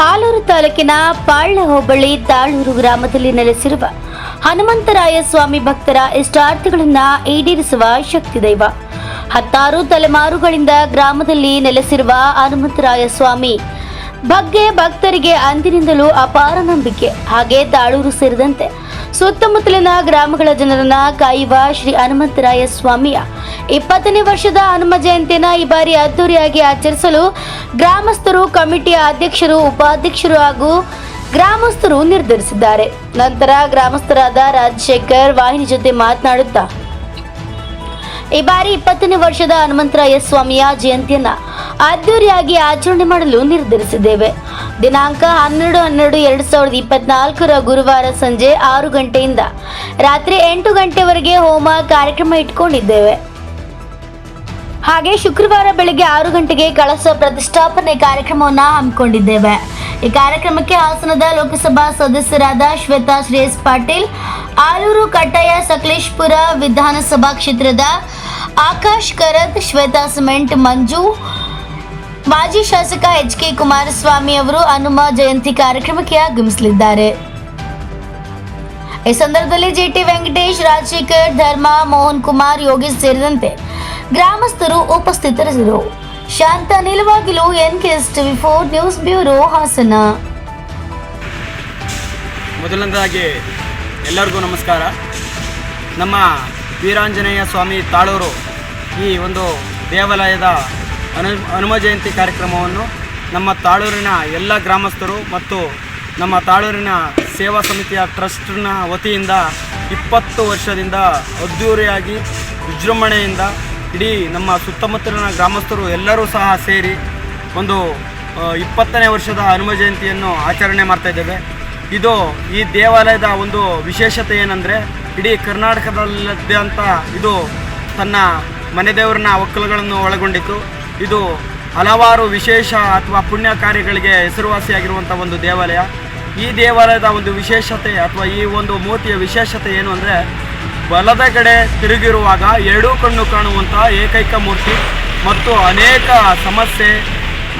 ಆಲೂರು ತಾಲೂಕಿನ ಪಾಳ್ಯ ಹೋಬಳಿ ತಾಳೂರು ಗ್ರಾಮದಲ್ಲಿ ನೆಲೆಸಿರುವ ಹನುಮಂತರಾಯ ಸ್ವಾಮಿ ಭಕ್ತರ ಇಷ್ಟಾರ್ಥಗಳನ್ನು ಈಡೇರಿಸುವ ಶಕ್ತಿ ದೈವ. ಹತ್ತಾರು ತಲೆಮಾರುಗಳಿಂದ ಗ್ರಾಮದಲ್ಲಿ ನೆಲೆಸಿರುವ ಹನುಮಂತರಾಯ ಸ್ವಾಮಿ ಬಗ್ಗೆ ಭಕ್ತರಿಗೆ ಅಂದಿನಿಂದಲೂ ಅಪಾರ ನಂಬಿಕೆ. ಹಾಗೆ ತಾಳೂರು ಸೇರಿದಂತೆ ಸುತ್ತಮುತ್ತಲಿನ ಗ್ರಾಮಗಳ ಜನರನ್ನ ಕಾಯುವ ಶ್ರೀ ಹನುಮಂತರಾಯ ಸ್ವಾಮಿಯ ಇಪ್ಪತ್ತನೇ ವರ್ಷದ ಹನುಮ ಜಯಂತಿಯನ್ನ ಈ ಬಾರಿ ಅದ್ದೂರಿಯಾಗಿ ಆಚರಿಸಲು ಗ್ರಾಮಸ್ಥರು, ಕಮಿಟಿಯ ಅಧ್ಯಕ್ಷರು, ಉಪಾಧ್ಯಕ್ಷರು ಹಾಗೂ ಗ್ರಾಮಸ್ಥರು ನಿರ್ಧರಿಸಿದ್ದಾರೆ. ನಂತರ ಗ್ರಾಮಸ್ಥರಾದ ರಾಜಶೇಖರ್ ವಾಹಿನಿ ಜೊತೆ ಮಾತನಾಡುತ್ತಾ, ಈ ಬಾರಿ ಇಪ್ಪತ್ತನೇ ವರ್ಷದ ಹನುಮಂತರಾಯ ಸ್ವಾಮಿಯ ಜಯಂತಿಯನ್ನ ಅದ್ದೂರಿಯಾಗಿ ಆಚರಣೆ ಮಾಡಲು ನಿರ್ಧರಿಸಿದ್ದೇವೆ. ದಿನಾಂಕ ಹನ್ನೆರಡು ಹನ್ನೆರಡು ಎರಡು ಸಾವಿರದ ಇಪ್ಪತ್ನಾಲ್ಕರ ಗುರುವಾರ ಸಂಜೆ ಆರು ಗಂಟೆಯಿಂದ ರಾತ್ರಿ ಎಂಟು ಗಂಟೆವರೆಗೆ ಹೋಮ ಕಾರ್ಯಕ್ರಮ ಇಟ್ಕೊಂಡಿದ್ದೇವೆ. ಹಾಗೆ ಶುಕ್ರವಾರ ಬೆಳಗ್ಗೆ ಆರು ಗಂಟೆಗೆ ಕಳಸ ಪ್ರತಿಷ್ಠಾಪನೆ ಕಾರ್ಯಕ್ರಮವನ್ನು ಹಮ್ಮಿಕೊಂಡಿದ್ದೇವೆ. ಈ ಕಾರ್ಯಕ್ರಮಕ್ಕೆ ಹಾಸನದ ಲೋಕಸಭಾ ಸದಸ್ಯರಾದ ಶ್ವೇತಾ ಶ್ರೇಯಸ್ ಪಾಟೀಲ್, ಆಲೂರು ಕಟ್ಟಾಯ ಸಕಲೇಶ್ಪುರ ವಿಧಾನಸಭಾ ಕ್ಷೇತ್ರದ ಆಕಾಶ್ ಕರತ್, ಶ್ವೇತಾ ಸಿಮೆಂಟ್, ಮಂಜು ಮಾಜಿ ಶಾಸಕ ಎಚ್ ಕೆ ಕುಮಾರಸ್ವಾಮಿ ಅವರು ಹನುಮ ಜಯಂತಿ ಕಾರ್ಯಕ್ರಮಕ್ಕೆ ಆಗಮಿಸಲಿದ್ದಾರೆ. ಈ ಸಂದರ್ಭದಲ್ಲಿ ಜಿಟಿ ವೆಂಕಟೇಶ್, ರಾಜಶೇಖರ್ ಧರ್ಮ, ಮೋಹನ್ ಕುಮಾರ್, ಯೋಗೇಶ್ ಸೇರಿದಂತೆ ಗ್ರಾಮಸ್ಥರು ಉಪಸ್ಥಿತರಿದ್ದರು. ಶಾಂತ ನಿಲುವಾಗಿಲು ಎನ್ ಕೆಸ್ TV four news bureau Hassan. ಮೊದಲನೇದಾಗಿ ಎಲ್ಲರಿಗೂ ನಮಸ್ಕಾರ. ನಮ್ಮ ವೀರಾಂಜನೇಯ ಸ್ವಾಮಿ ತಾಳೂರು ಈ ಒಂದು ದೇವಾಲಯದ ಹನು ಹನುಮ ಜಯಂತಿ ಕಾರ್ಯಕ್ರಮವನ್ನು ನಮ್ಮ ತಾಳೂರಿನ ಎಲ್ಲ ಗ್ರಾಮಸ್ಥರು ಮತ್ತು ನಮ್ಮ ತಾಳೂರಿನ ಸೇವಾ ಸಮಿತಿಯ ಟ್ರಸ್ಟ್ನ ವತಿಯಿಂದ ಇಪ್ಪತ್ತು ವರ್ಷದಿಂದ ಅದ್ಧೂರಿಯಾಗಿ ವಿಜೃಂಭಣೆಯಿಂದ ಇಡೀ ನಮ್ಮ ಸುತ್ತಮುತ್ತಲಿನ ಗ್ರಾಮಸ್ಥರು ಎಲ್ಲರೂ ಸಹ ಸೇರಿ ಒಂದು ಇಪ್ಪತ್ತನೇ ವರ್ಷದ ಹನುಮ ಜಯಂತಿಯನ್ನು ಆಚರಣೆ ಮಾಡ್ತಾಯಿದ್ದೇವೆ ಇದು ಈ ದೇವಾಲಯದ ಒಂದು ವಿಶೇಷತೆ ಏನಂದರೆ ಇಡೀ ಅಂತ ಇದು ತನ್ನ ಮನೆದೇವರನ್ನ ಒಕ್ಕಲುಗಳನ್ನು ಒಳಗೊಂಡಿತ್ತು. ಇದು ಹಲವಾರು ವಿಶೇಷ ಅಥವಾ ಪುಣ್ಯ ಕಾರ್ಯಗಳಿಗೆ ಹೆಸರುವಾಸಿಯಾಗಿರುವಂಥ ಒಂದು ದೇವಾಲಯ. ಈ ದೇವಾಲಯದ ಒಂದು ವಿಶೇಷತೆ ಅಥವಾ ಈ ಒಂದು ಮೂರ್ತಿಯ ವಿಶೇಷತೆ ಏನು ಅಂದರೆ, ಬಲದ ಕಡೆ ತಿರುಗಿರುವಾಗ ಎರಡೂ ಕಣ್ಣು ಕಾಣುವಂಥ ಏಕೈಕ ಮೂರ್ತಿ ಮತ್ತು ಅನೇಕ ಸಮಸ್ಯೆ,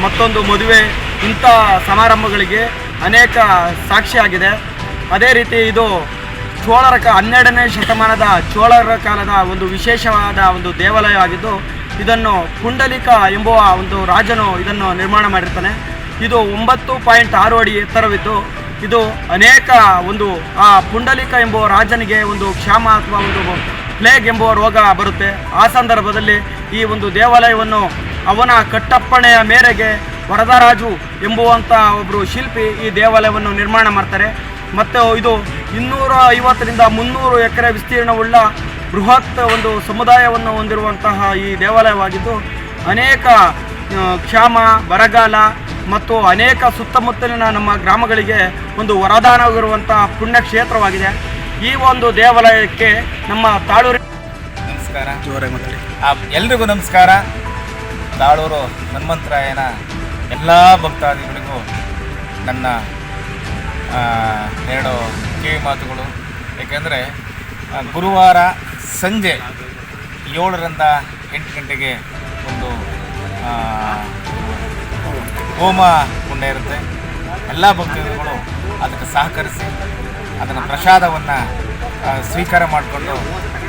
ಮತ್ತೊಂದು ಮದುವೆ, ಇಂಥ ಸಮಾರಂಭಗಳಿಗೆ ಅನೇಕ ಸಾಕ್ಷಿಯಾಗಿದೆ. ಅದೇ ರೀತಿ ಇದು ಚೋಳರ ಕ ಹನ್ನೆರಡನೇ ಶತಮಾನದ ಚೋಳರ ಕಾಲದ ಒಂದು ವಿಶೇಷವಾದ ಒಂದು ದೇವಾಲಯವಾಗಿದ್ದು ಇದನ್ನು ಪುಂಡಲಿಕ ಎಂಬುವ ಒಂದು ರಾಜನು ಇದನ್ನು ನಿರ್ಮಾಣ ಮಾಡಿರ್ತಾನೆ. ಇದು ಒಂಬತ್ತು ಪಾಯಿಂಟ್ ಆರು ಅಡಿ ಎತ್ತರವಿದ್ದು, ಇದು ಅನೇಕ ಒಂದು, ಆ ಪುಂಡಲಿಕ ಎಂಬುವ ರಾಜನಿಗೆ ಒಂದು ಕ್ಷಾಮ ಅಥವಾ ಒಂದು ಪ್ಲೇಗ್ ಎಂಬುವ ರೋಗ ಬರುತ್ತೆ. ಆ ಸಂದರ್ಭದಲ್ಲಿ ಈ ಒಂದು ದೇವಾಲಯವನ್ನು ಅವನ ಕಟ್ಟಪ್ಪಣೆಯ ಮೇರೆಗೆ ವರದರಾಜು ಎಂಬುವಂಥ ಒಬ್ಬರು ಶಿಲ್ಪಿ ಈ ದೇವಾಲಯವನ್ನು ನಿರ್ಮಾಣ ಮಾಡ್ತಾರೆ. ಮತ್ತು ಇದು ಇನ್ನೂರ ಐವತ್ತರಿಂದ ಮುನ್ನೂರು ಎಕರೆ ವಿಸ್ತೀರ್ಣವುಳ್ಳ ಬೃಹತ್ ಒಂದು ಸಮುದಾಯವನ್ನು ಹೊಂದಿರುವಂತಹ ಈ ದೇವಾಲಯವಾಗಿದ್ದು ಅನೇಕ ಕ್ಷಾಮ ಬರಗಾಲ ಮತ್ತು ಅನೇಕ ಸುತ್ತಮುತ್ತಲಿನ ನಮ್ಮ ಗ್ರಾಮಗಳಿಗೆ ಒಂದು ವರದಾನವಿರುವಂತಹ ಪುಣ್ಯಕ್ಷೇತ್ರವಾಗಿದೆ. ಈ ಒಂದು ದೇವಾಲಯಕ್ಕೆ ನಮ್ಮ ತಾಳೂರಿ ನಮಸ್ಕಾರ. ಆ, ಎಲ್ರಿಗೂ ನಮಸ್ಕಾರ. ತಾಳೂರು ಹನುಮಂತರಾಯನ ಎಲ್ಲ ಭಕ್ತಾದಿಗಳಿಗೂ ನನ್ನ ಎರಡು ಕಿವಿ ಮಾತುಗಳು. ಏಕೆಂದರೆ ಗುರುವಾರ ಸಂಜೆ ಏಳರಿಂದ ಎಂಟು ಗಂಟೆಗೆ ಒಂದು ಹೋಮ ಕುಂಡ ಇರುತ್ತೆ. ಎಲ್ಲ ಭಕ್ತಾದಿಗಳು ಅದಕ್ಕೆ ಸಹಕರಿಸಿ ಅದನ್ನು ಪ್ರಸಾದವನ್ನು ಸ್ವೀಕಾರ ಮಾಡಿಕೊಂಡು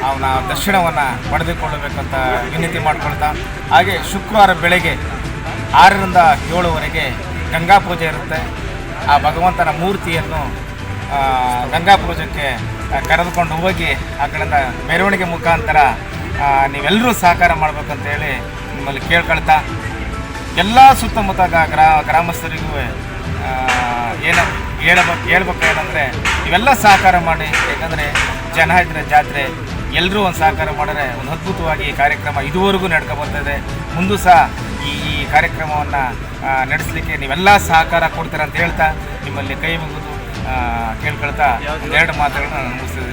ಅವನ ದರ್ಶನವನ್ನು ಪಡೆದುಕೊಳ್ಳಬೇಕಂತ ವಿನಂತಿ ಮಾಡ್ಕೊಳ್ತಾ, ಹಾಗೆ ಶುಕ್ರವಾರ ಬೆಳಗ್ಗೆ ಆರರಿಂದ ಏಳುವರೆಗೆ ಗಂಗಾ ಪೂಜೆ ಇರುತ್ತೆ. ಆ ಭಗವಂತನ ಮೂರ್ತಿಯನ್ನು ಗಂಗಾ ಪೂಜೆಗೆ ಕರೆದುಕೊಂಡು ಹೋಗಿ ಆ ಕಡೆಯಿಂದ ಮೆರವಣಿಗೆ ಮುಖಾಂತರ ನೀವೆಲ್ಲರೂ ಸಹಕಾರ ಮಾಡ್ಬೇಕಂತ ಹೇಳಿ ನಿಮ್ಮಲ್ಲಿ ಕೇಳ್ಕೊಳ್ತಾ ಎಲ್ಲ ಸುತ್ತಮುತ್ತ ಗ್ರಾ ಗ್ರಾಮಸ್ಥರಿಗೂ ಆ, ಹೇಳಬೇಕು ಹೇಳ್ಬೇಕು ಏನಂದರೆ ಇವೆಲ್ಲ ಸಹಕಾರ ಮಾಡಿ ಯಾಕಂದರೆ ಜನ ಇದ್ರೆ ಜಾತ್ರೆ ಎಲ್ಲರೂ ಒಂದು ಸಹಕಾರ ಮಾಡಿದ್ರೆ ಒಂದು ಅದ್ಭುತವಾಗಿ ಈ ಕಾರ್ಯಕ್ರಮ ಇದುವರೆಗೂ ನಡ್ಕೊಬರ್ತಿದೆ ಮುಂದೂ ಸಹ ಈ ಕಾರ್ಯಕ್ರಮವನ್ನು ನಡೆಸಲಿಕ್ಕೆ ನೀವೆಲ್ಲ ಸಹಕಾರ ಕೊಡ್ತೀರ ಅಂತ ಹೇಳ್ತಾ ನಿಮ್ಮಲ್ಲಿ ಕೈ ಮುಗಿದು ಕೇಳ್ಕೊಳ್ತಾ ಎರಡು ಮಾತುಗಳನ್ನ ನಾನು ಮುಗಿಸ್ತಿದ್ದೀನಿ.